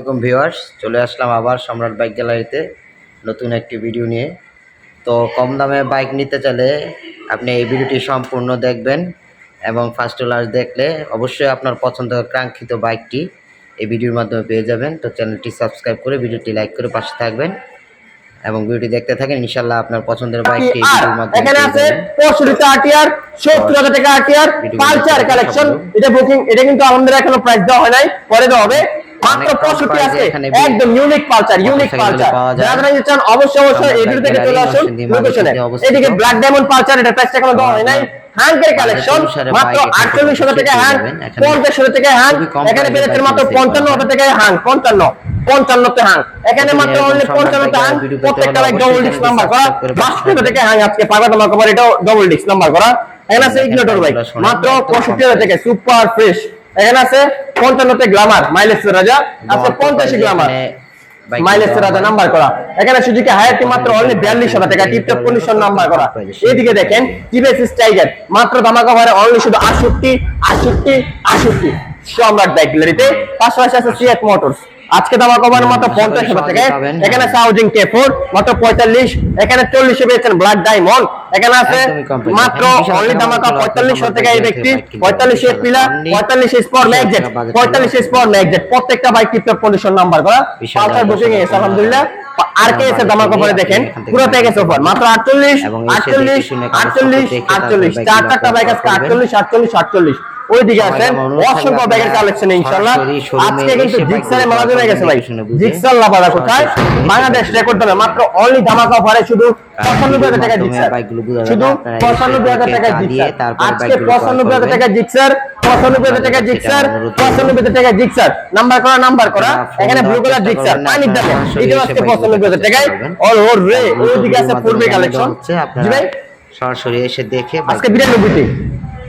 এরকম ভিউয়ার্স চলে আসলাম আবার সম্রাট বাইক গ্যালারিতে নতুন একটি ভিডিও নিয়ে। তো কম দামে বাইক নিতে চাইলে আপনি এই ভিডিওটি সম্পূর্ণ দেখবেন এবং ফার্স্ট লাস্ট দেখলে অবশ্যই আপনার পছন্দ কাঙ্ক্ষিত বাইকটি এই ভিডিওর মাধ্যমে পেয়ে যাবেন। তো চ্যানেলটি সাবস্ক্রাইব করে ভিডিওটি লাইক করে পাশে থাকবেন এবং ভিডিওটি দেখতে থাকেন ইনশাল্লাহ আপনার পছন্দের বাইকটি এই ভিডিওর মাধ্যমে এখানে আছে আরটিআর টাকা আরটিআর কালেকশন এটা বুকিং এটা কিন্তু আমাদের এখনও প্রাইস দেওয়া হয় নাই পরে দেওয়া হবে। মাত্র অনেক কম পঁয়ষট্টি price এ আছে। একদম ইউনিক ইউনিক যারা চান অবশ্যই অবশ্যই এই ভিডিও থেকে চলে আসুন লোকেশনে এদিকে ব্ল্যাক ডায়মন্ড এটা প্রাইস এখনও দেওয়া হয় নাই। হ্যাঙ্কের কালেকশন মাত্র আটচল্লিশ হাজার টাকা হ্যাং পঞ্চাশ হাজার টাকা হ্যাং এখানে মাত্র পঞ্চান্ন হাজার হ্যাং পঞ্চান্ন পঞ্চান্নতে হ্যাং এখানে মাত্র অনলি পঞ্চান্নতে হ্যাং প্রত্যেকটা ডবল ডিস্ক নাম্বার করা। হাজার টাকা হ্যাং আজকে পাগা তোমার কভার এটাও ডবল ডিস্ক নাম্বার করা। এখানে আছে ইগনোটর বাইক মাত্র পঁয়ষট্টি হাজার টাকা সুপার ফ্রেশ এখানে আছে পঞ্চান্নতে গ্লামার মাইলেজ রাজা আছে পঞ্চাশে মাইলেজ রাজা নাম্বার করা। এখানে সুজুকি হায়ারটি মাত্র অনলি বিয়াল্লিশ হাজার টাকা টিপটপ কন্ডিশন নাম্বার করা। এদিকে দেখেন টিভিএস টাইগার মাত্র দামা কভারে অনলি শুধু আটষট্টি আটষট্টি আটষট্টি। সম্রাট বাইক গ্যালারিতে পাশাপাশি আছে সিএট মোটরস আজকে দামা কভার মাত্র পঞ্চাশ হাজার পাবেন। এখানে সাউজিং কে ফোর মাত্র পঁয়তাল্লিশ। এখানে চল্লিশে পেয়েছেন ব্ল্যাক ডায়মন্ড এখানে আছে। মাত্র অনলি দামাকা পঁয়তাল্লিশ টাকা এই ব্যক্তি পঁয়তাল্লিশ পারবেন। পিলা পঁয়তাল্লিশ স্পর ম্যাগজেট পঁয়তাল্লিশ স্পর ম্যাগজেট প্রত্যেকটা বাইক টিপটপ কন্ডিশন নাম্বার করা। পালসার বুকিং এসে আলহামদুলিল্লাহ। আর কে এসে দামা কিনে দেখেন থেকে পুরো প্যাকেজ অফার মাত্র আটচল্লিশ আটচল্লিশ আটচল্লিশ আটচল্লিশ চার চারটা বাইক আজকে করবেন। আটচল্লিশ আটচল্লিশ আটচল্লিশ। ওইদিকে আসেন অসংখ্য ব্যাগের কালেকশন ইনশাল্লাহ আজকে কিন্তু জিক্সারে হয়ে গেছে ভাই জিক্সার কোথায়? বাংলাদেশ রেকর্ড দামে মাত্র অনলি ধামাকা অফারে শুধু পঁচানব্বই হাজার টাকা জিক্সার বাইকগুলো বোঝা যাবে শুধু পঁচানব্বই হাজার টাকা জিক্সার আজকে পঁচানব্বই হাজার টাকা জিক্সার পঁচানব্বই হাজার টাকা জিক্সার পঁচানব্বই হাজার টাকা জিক্সার নাম্বার করা নাম্বার করা। এখানে ব্লু দেওয়ার কালার জিক্সার পানির দামে। এটা আজকে পঁচানব্বই হাজার টাকায়। অল ওর রে ওইদিকে আছে পূর্বে কালেকশন জি ভাই? সরাসরি এসে দেখে আজকে বিরানব্বইতে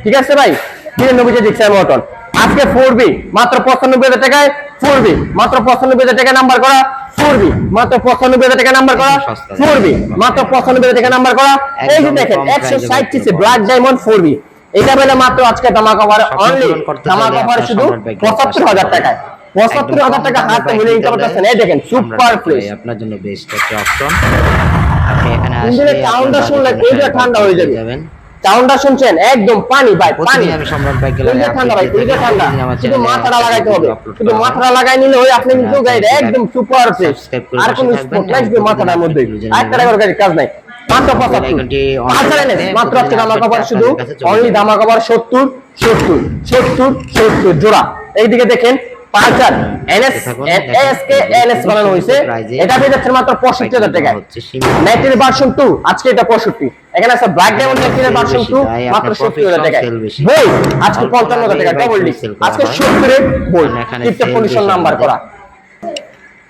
ঠিক আছে ভাই বিরানব্বই যে জিক্সার মটন আজকে ফোর বি মাত্র পঁচানব্বই হাজার টাকায় ফোর বি মাত্র পঁচানব্বই হাজার টাকা নাম্বার করা ফোর বি মাত্র পঁচানব্বই হাজার টাকা নাম্বার করা ফোর বি মাত্র পঁচানব্বই হাজার টাকা নাম্বার করা। এই যে দেখেন একশো ষাট CC black diamond four B এটা পেলে মাত্র আজকে দামা কভার অনলি দামা কভার শুধু পঁচাত্তর হাজার টাকায়। পঁচাত্তর হাজার টাকা হাতে বাইক নিতে নিতে পারতেছেন। এই দেখেন সুপার ফ্রেশ আপনার জন্য বেস্ট একটা অপশন আপনি এখানে আসলে শুনলে বাজেট ঠান্ডা হয়ে যাবে। যাবেন। সাউন্ডটা শুনছেন? একদম পানি ভাই পানি। আমি সম্রাট বাইক গ্যালারি ঠান্ডা ভাই কুলিটা ঠান্ডা। শুধু মাথাটা লাগাইতে হবে। শুধু মাথাটা লাগাই নিলে ওই আপনি কিন্তু গাইড একদম সুপার ফ্রেশ আর কোন স্পট মাথাটার মধ্যে প্রতিদিন আর টাকা করে কাজ নাই। মাত্র মাত্র আজকে দামা কভার শুধু আপনাদের কাছে অনলি দামা কভার সত্তর সত্তর সত্তর সত্তর জোড়া। এইদিকে দেখেন পাঁচার এনএস এসকে এনএস বানানো হয়েছে। এটা পেয়ে যাচ্ছে মাত্র পঁয়ষট্টি হাজার টাকায়। ভার্সন টু আজকে এটা পঁয়ষট্টি। এখানে আছে ব্ল্যাক ডায়মন্ড নাইটের ভার্সন টু মাত্র সত্তর হাজার টাকায়। বই আজকে পঞ্চান্ন হাজার টাকা ডবল করা আজকে। সত্তরে বই টিপটপ sell নাম্বার করা।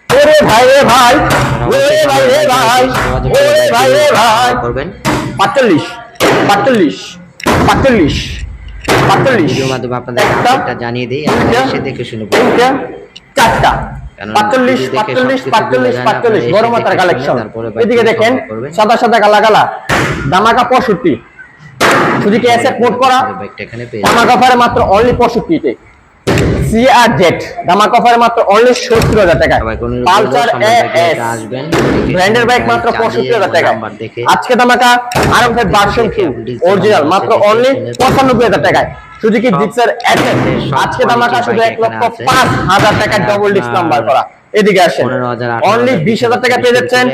ওরে ভাই রে ভাই ওরে ভাই রে ভাই ওরে ভাই রে ভাই করবেন? পাঁচচল্লিশ পাঁচচল্লিশ পাঁচচল্লিশ। ভিডিওর মাধ্যমে আপনাদের আপডেটটা জানিয়ে দিই আপনারা এসে দেখে শুনে বলবেন। চারটা। পাঁচচল্লিশ পাঁচচল্লিশ পাঁচচল্লিশ বোঝা যায় না, পাঁচচল্লিশ বড় এসে মাথার দেখে কালেকশন শুনে তারপরে এদিকে দেখেন সাদা সাদা গালা দামাকা পঁয়ষট্টি। সুদিকে এসে মোড করা। দামাকা অফারে মাত্র অনলি পঁয়ষট্টিতে। সি আর জেড দামাকা অফারে মাত্র অনলি সত্তর হাজার টাকা। পালসার এস ব্র্যান্ডের বাইক মাত্র পঁয়ষট্টি হাজার টাকা। আজকে দামাকা আরাম ফাইভ ভার্সন টু অরিজিনাল মাত্র অনলি পঁচানব্বই হাজার টাকায়। সুজুকি জিক্সার আজকে দামাকা শুধু এক লক্ষ পাঁচ হাজার টাকা ডবল ডিস্ক নাম্বার করা। এদিকে আসেন। অনলি বিশ হাজার টাকা পেয়ে যাচ্ছেন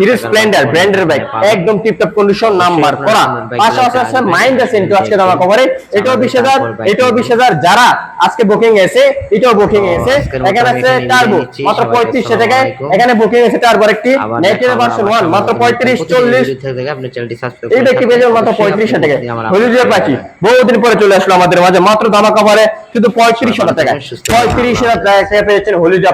হিরো স্প্লেন্ডার ব্র্যান্ডের বাইক একদম টিপটপ কন্ডিশন নাম্বার করা। পাশাপাশি আছে মাইন্ড কিন্তু আজকে দামা কভারে এটাও বিশ হাজার এটাও বিশ হাজার যারা আজকে বুকিং এসে এটাও বুকিং এসে এখানে আছে টার্বো মাত্র পঁয়ত্রিশশো টাকায়। এখানে বুকিং এসে টার্বোর একটি নেটের ভার্সন ওয়ান মাত্র পঁয়ত্রিশ চল্লিশ। ভিডিও থেকে আপনি চ্যানেলটি সাবস্ক্রাইব এই ব্যক্তি পেয়েছেন মাত্র পঁয়ত্রিশশো টাকা হলিউডিয়া পাখি বহুদিন পরে চলে আসলো আমাদের মাঝে মাত্র দামা কভারে শুধু পঁয়ত্রিশ হাজার টাকা পঁয়ত্রিশ হাজার টাকা পেয়েছেন হলিউডিয়া